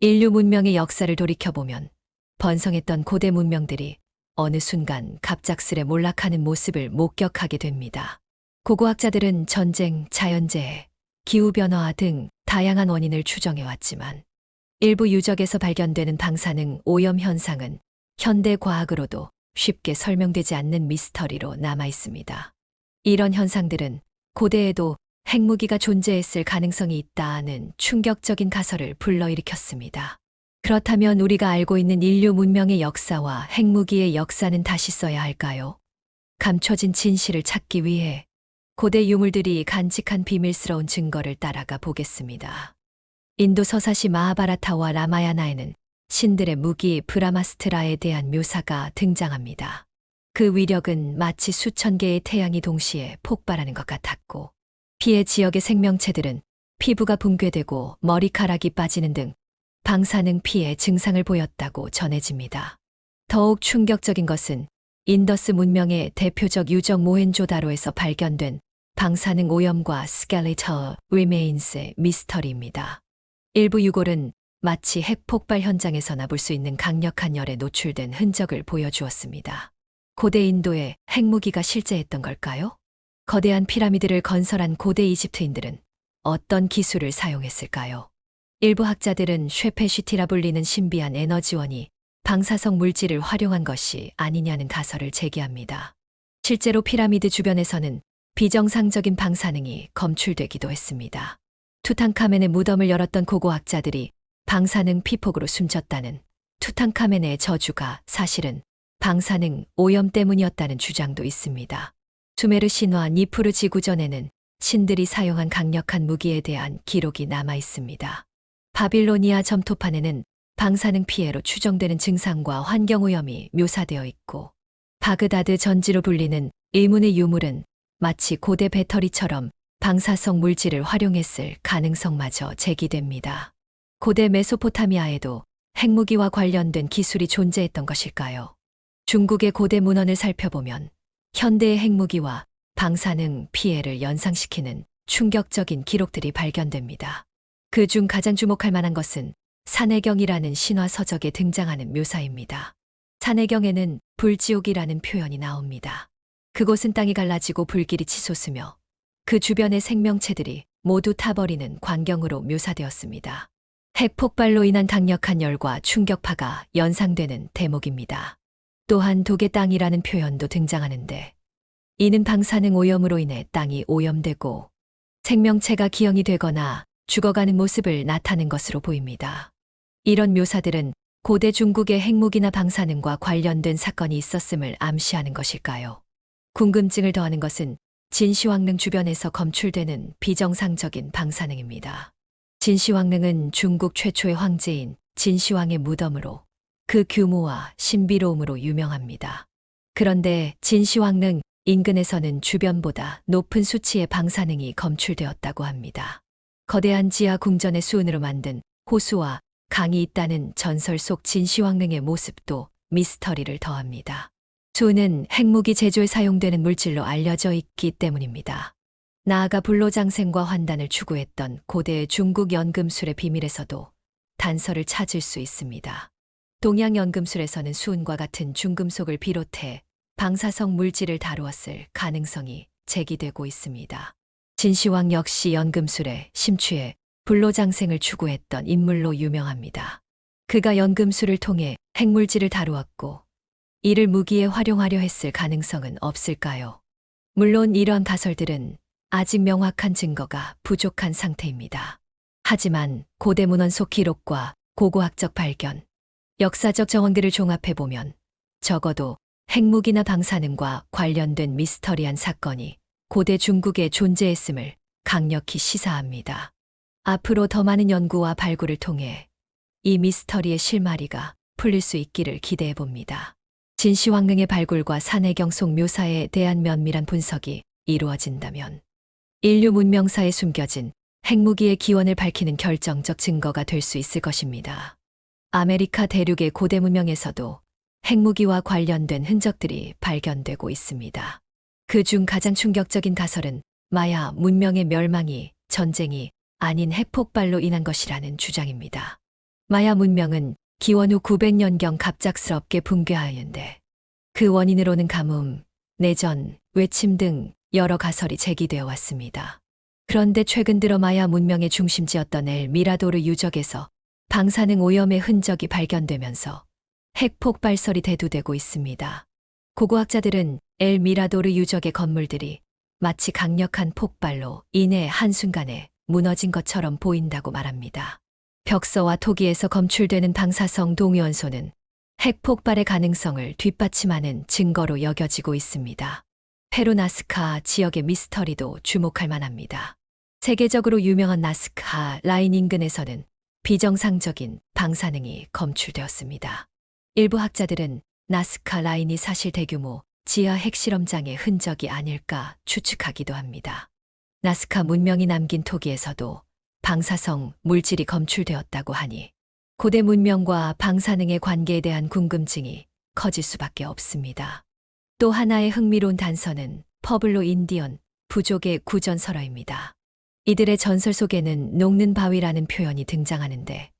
인류 문명의 역사를 돌이켜보면 번성했던 고대 문명들이 어느 순간 갑작스레 몰락하는 모습을 목격하게 됩니다. 고고학자들은 전쟁, 자연재해, 기후변화 등 다양한 원인을 추정해왔지만 일부 유적에서 발견되는 방사능 오염 현상은 현대 과학으로도 쉽게 설명되지 않는 미스터리로 남아 있습니다. 이런 현상들은 고대에도 핵무기가 존재했을 가능성이 있다는 충격적인 가설을 불러일으켰습니다. 그렇다면 우리가 알고 있는 인류 문명의 역사와 핵무기의 역사는 다시 써야 할까요? 감춰진 진실을 찾기 위해 고대 유물들이 간직한 비밀스러운 증거를 따라가 보겠습니다. 인도 서사시 마하바라타와 라마야나에는 신들의 무기 브라마스트라에 대한 묘사가 등장합니다. 그 위력은 마치 수천 개의 태양이 동시에 폭발하는 것 같았고, 피해 지역의 생명체들은 피부가 붕괴되고 머리카락이 빠지는 등 방사능 피해 증상을 보였다고 전해집니다. 더욱 충격적인 것은 인더스 문명의 대표적 유적 모헨조다로에서 발견된 방사능 오염과 스켈레터 리메인스의 미스터리입니다. 일부 유골은 마치 핵폭발 현장에서나 볼 수 있는 강력한 열에 노출된 흔적을 보여주었습니다. 고대 인도에 핵무기가 실제했던 걸까요? 거대한 피라미드를 건설한 고대 이집트인들은 어떤 기술을 사용했을까요? 일부 학자들은 쉐페시티라 불리는 신비한 에너지원이 방사성 물질을 활용한 것이 아니냐는 가설을 제기합니다. 실제로 피라미드 주변에서는 비정상적인 방사능이 검출되기도 했습니다. 투탕카멘의 무덤을 열었던 고고학자들이 방사능 피폭으로 숨졌다는 투탕카멘의 저주가 사실은 방사능 오염 때문이었다는 주장도 있습니다. 수메르 신화 니프르 지구전에는 신들이 사용한 강력한 무기에 대한 기록이 남아 있습니다. 바빌로니아 점토판에는 방사능 피해로 추정되는 증상과 환경 오염이 묘사되어 있고 바그다드 전지로 불리는 일문의 유물은 마치 고대 배터리처럼 방사성 물질을 활용했을 가능성마저 제기됩니다. 고대 메소포타미아에도 핵무기와 관련된 기술이 존재했던 것일까요? 중국의 고대 문헌을 살펴보면 현대의 핵무기와 방사능 피해를 연상시키는 충격적인 기록들이 발견됩니다. 그 중 가장 주목할 만한 것은 산해경이라는 신화 서적에 등장하는 묘사입니다. 산해경에는 불지옥이라는 표현이 나옵니다. 그곳은 땅이 갈라지고 불길이 치솟으며 그 주변의 생명체들이 모두 타버리는 광경으로 묘사되었습니다. 핵폭발로 인한 강력한 열과 충격파가 연상되는 대목입니다. 또한 독의 땅이라는 표현도 등장하는데 이는 방사능 오염으로 인해 땅이 오염되고 생명체가 기형이 되거나 죽어가는 모습을 나타낸 것으로 보입니다. 이런 묘사들은 고대 중국의 핵무기나 방사능과 관련된 사건이 있었음을 암시하는 것일까요? 궁금증을 더하는 것은 진시황릉 주변에서 검출되는 비정상적인 방사능입니다. 진시황릉은 중국 최초의 황제인 진시황의 무덤으로 그 규모와 신비로움으로 유명합니다. 그런데 진시황릉 인근에서는 주변보다 높은 수치의 방사능이 검출되었다고 합니다. 거대한 지하 궁전의 수은으로 만든 호수와 강이 있다는 전설 속 진시황릉의 모습도 미스터리를 더합니다. 수은은 핵무기 제조에 사용되는 물질로 알려져 있기 때문입니다. 나아가 불로장생과 환단을 추구했던 고대 중국 연금술의 비밀에서도 단서를 찾을 수 있습니다. 동양 연금술에서는 수은과 같은 중금속을 비롯해 방사성 물질을 다루었을 가능성이 제기되고 있습니다. 진시황 역시 연금술에 심취해 불로장생을 추구했던 인물로 유명합니다. 그가 연금술을 통해 핵물질을 다루었고 이를 무기에 활용하려 했을 가능성은 없을까요? 물론 이런 가설들은 아직 명확한 증거가 부족한 상태입니다. 하지만 고대 문헌 속 기록과 고고학적 발견, 역사적 정황들을 종합해보면 적어도 핵무기나 방사능과 관련된 미스터리한 사건이 고대 중국에 존재했음을 강력히 시사합니다. 앞으로 더 많은 연구와 발굴을 통해 이 미스터리의 실마리가 풀릴 수 있기를 기대해 봅니다. 진시황릉의 발굴과 산해경 속 묘사에 대한 면밀한 분석이 이루어진다면 인류 문명사에 숨겨진 핵무기의 기원을 밝히는 결정적 증거가 될 수 있을 것입니다. 아메리카 대륙의 고대 문명에서도 핵무기와 관련된 흔적들이 발견되고 있습니다. 그 중 가장 충격적인 가설은 마야 문명의 멸망이 전쟁이 아닌 핵폭발로 인한 것이라는 주장입니다. 마야 문명은 기원 후 900년경 갑작스럽게 붕괴하였는데 그 원인으로는 가뭄, 내전, 외침 등 여러 가설이 제기되어 왔습니다. 그런데 최근 들어 마야 문명의 중심지였던 엘 미라도르 유적에서 방사능 오염의 흔적이 발견되면서 핵 폭발설이 대두되고 있습니다. 고고학자들은 엘 미라도르 유적의 건물들이 마치 강력한 폭발로 인해 한순간에 무너진 것처럼 보인다고 말합니다. 벽서와 토기에서 검출되는 방사성 동위원소는 핵 폭발의 가능성을 뒷받침하는 증거로 여겨지고 있습니다. 페루나스카 지역의 미스터리도 주목할 만합니다. 세계적으로 유명한 나스카 라인 인근에서는 비정상적인 방사능이 검출되었습니다. 일부 학자들은 나스카 라인이 사실 대규모 지하 핵실험장의 흔적이 아닐까 추측하기도 합니다. 나스카 문명이 남긴 토기에서도 방사성 물질이 검출되었다고 하니 고대 문명과 방사능의 관계에 대한 궁금증이 커질 수밖에 없습니다. 또 하나의 흥미로운 단서는 퍼블로 인디언 부족의 구전설화입니다. 이들의 전설 속에는 녹는 바위라는 표현이 등장하는데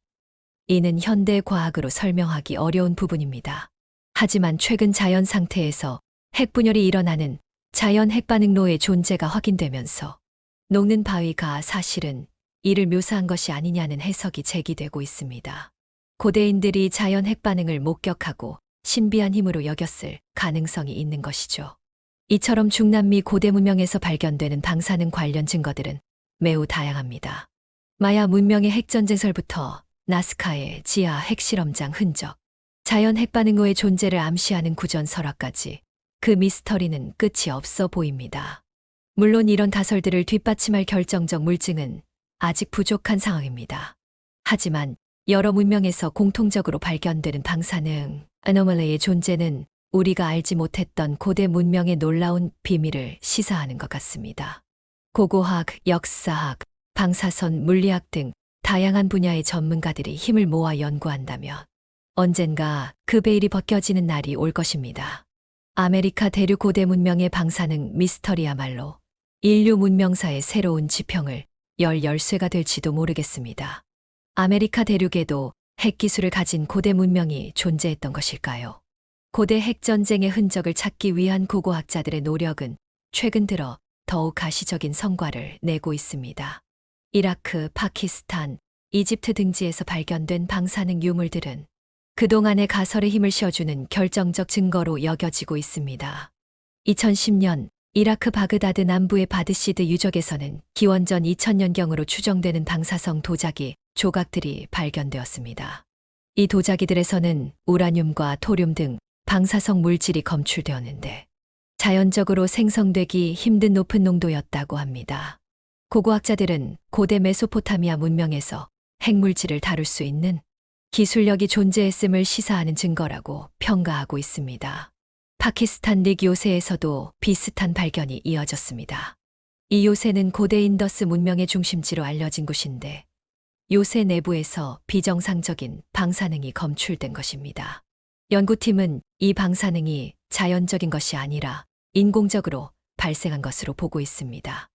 이는 현대 과학으로 설명하기 어려운 부분입니다. 하지만 최근 자연 상태에서 핵분열이 일어나는 자연 핵반응로의 존재가 확인되면서 녹는 바위가 사실은 이를 묘사한 것이 아니냐는 해석이 제기되고 있습니다. 고대인들이 자연 핵반응을 목격하고 신비한 힘으로 여겼을 가능성이 있는 것이죠. 이처럼 중남미 고대 문명에서 발견되는 방사능 관련 증거들은 매우 다양합니다. 마야 문명의 핵전쟁설부터 나스카의 지하 핵실험장 흔적, 자연 핵반응호의 존재를 암시하는 구전 설화까지 그 미스터리는 끝이 없어 보입니다. 물론 이런 가설들을 뒷받침할 결정적 물증은 아직 부족한 상황입니다. 하지만 여러 문명에서 공통적으로 발견되는 방사능, 아노멀레의 존재는 우리가 알지 못했던 고대 문명의 놀라운 비밀을 시사하는 것 같습니다. 고고학, 역사학, 방사선, 물리학 등 다양한 분야의 전문가들이 힘을 모아 연구한다면 언젠가 그 베일이 벗겨지는 날이 올 것입니다. 아메리카 대륙 고대 문명의 방사능 미스터리야말로 인류 문명사의 새로운 지평을 열 열쇠가 될지도 모르겠습니다. 아메리카 대륙에도 핵기술을 가진 고대 문명이 존재했던 것일까요? 고대 핵전쟁의 흔적을 찾기 위한 고고학자들의 노력은 최근 들어 더욱 가시적인 성과를 내고 있습니다. 이라크, 파키스탄, 이집트 등지에서 발견된 방사능 유물들은 그동안의 가설의 힘을 실어주는 결정적 증거로 여겨지고 있습니다. 2010년 이라크 바그다드 남부의 바드시드 유적에서는 기원전 2000년경으로 추정되는 방사성 도자기 조각들이 발견되었습니다. 이 도자기들에서는 우라늄과 토륨 등 방사성 물질이 검출되었는데 자연적으로 생성되기 힘든 높은 농도였다고 합니다. 고고학자들은 고대 메소포타미아 문명에서 핵물질을 다룰 수 있는 기술력이 존재했음을 시사하는 증거라고 평가하고 있습니다. 파키스탄 릭 요새에서도 비슷한 발견이 이어졌습니다. 이 요새는 고대 인더스 문명의 중심지로 알려진 곳인데 요새 내부에서 비정상적인 방사능이 검출된 것입니다. 연구팀은 이 방사능이 자연적인 것이 아니라 인공적으로 발생한 것으로 보고 있습니다.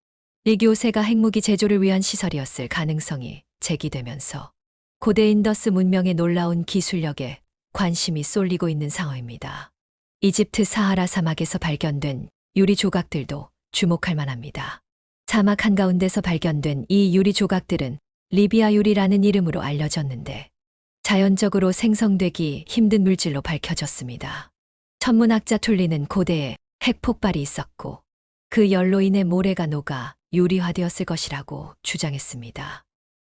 릭 요새가 핵무기 제조를 위한 시설이었을 가능성이 제기되면서 고대 인더스 문명의 놀라운 기술력에 관심이 쏠리고 있는 상황입니다. 이집트 사하라 사막에서 발견된 유리 조각들도 주목할 만합니다. 사막 한가운데서 발견된 이 유리 조각들은 리비아 유리라는 이름으로 알려졌는데 자연적으로 생성되기 힘든 물질로 밝혀졌습니다. 천문학자 툴리는 고대에 핵폭발이 있었고 그 열로 인해 모래가 녹아 유리화되었을 것이라고 주장했습니다.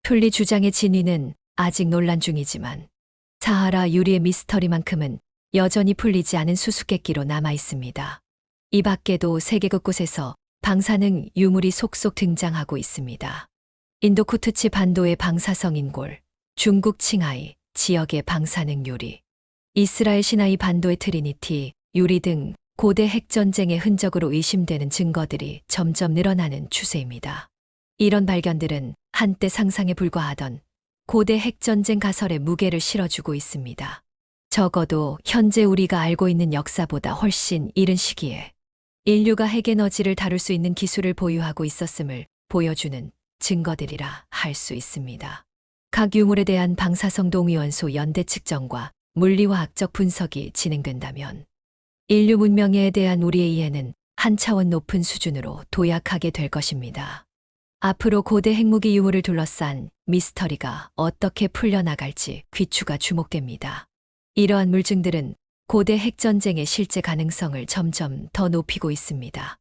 툴리 주장의 진위는 아직 논란 중이지만 사하라 유리의 미스터리만큼은 여전히 풀리지 않은 수수께끼로 남아 있습니다. 이 밖에도 세계 곳곳에서 방사능 유물이 속속 등장하고 있습니다. 인도 쿠트치 반도의 방사성 인골, 중국 칭하이 지역의 방사능 유리, 이스라엘 시나이 반도의 트리니티, 유리 등 고대 핵전쟁의 흔적으로 의심되는 증거들이 점점 늘어나는 추세입니다. 이런 발견들은 한때 상상에 불과하던 고대 핵전쟁 가설의 무게를 실어주고 있습니다. 적어도 현재 우리가 알고 있는 역사보다 훨씬 이른 시기에 인류가 핵에너지를 다룰 수 있는 기술을 보유하고 있었음을 보여주는 증거들이라 할 수 있습니다. 각 유물에 대한 방사성 동위원소 연대 측정과 물리화학적 분석이 진행된다면 인류 문명에 대한 우리의 이해는 한 차원 높은 수준으로 도약하게 될 것입니다. 앞으로 고대 핵무기 유물을 둘러싼 미스터리가 어떻게 풀려나갈지 귀추가 주목됩니다. 이러한 물증들은 고대 핵전쟁의 실제 가능성을 점점 더 높이고 있습니다.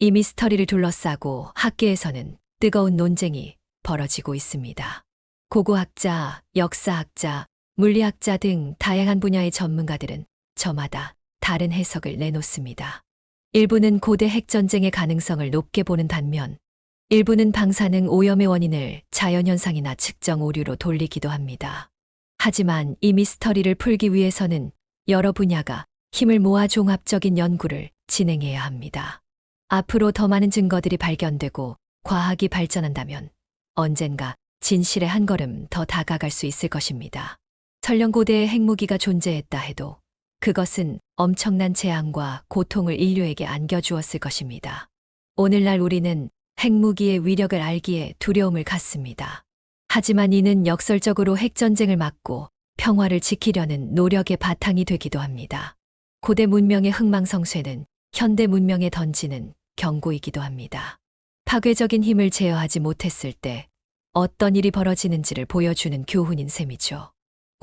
이 미스터리를 둘러싸고 학계에서는 뜨거운 논쟁이 벌어지고 있습니다. 고고학자, 역사학자, 물리학자 등 다양한 분야의 전문가들은 저마다 다른 해석을 내놓습니다. 일부는 고대 핵전쟁의 가능성을 높게 보는 반면, 일부는 방사능 오염의 원인을 자연현상이나 측정 오류로 돌리기도 합니다. 하지만 이 미스터리를 풀기 위해서는 여러 분야가 힘을 모아 종합적인 연구를 진행해야 합니다. 앞으로 더 많은 증거들이 발견되고 과학이 발전한다면 언젠가 진실의 한 걸음 더 다가갈 수 있을 것입니다. 설령 고대의 핵무기가 존재했다 해도 그것은 엄청난 재앙과 고통을 인류에게 안겨주었을 것입니다. 오늘날 우리는 핵무기의 위력을 알기에 두려움을 갖습니다. 하지만 이는 역설적으로 핵전쟁을 막고 평화를 지키려는 노력의 바탕이 되기도 합니다. 고대 문명의 흥망성쇠는 현대 문명에 던지는 경고이기도 합니다. 파괴적인 힘을 제어하지 못했을 때 어떤 일이 벌어지는지를 보여주는 교훈인 셈이죠.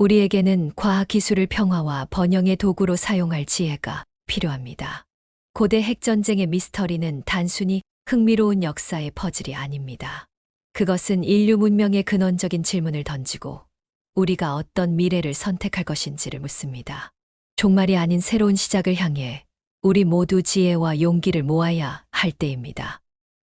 우리에게는 과학 기술을 평화와 번영의 도구로 사용할 지혜가 필요합니다. 고대 핵전쟁의 미스터리는 단순히 흥미로운 역사의 퍼즐이 아닙니다. 그것은 인류 문명의 근원적인 질문을 던지고 우리가 어떤 미래를 선택할 것인지를 묻습니다. 종말이 아닌 새로운 시작을 향해 우리 모두 지혜와 용기를 모아야 할 때입니다.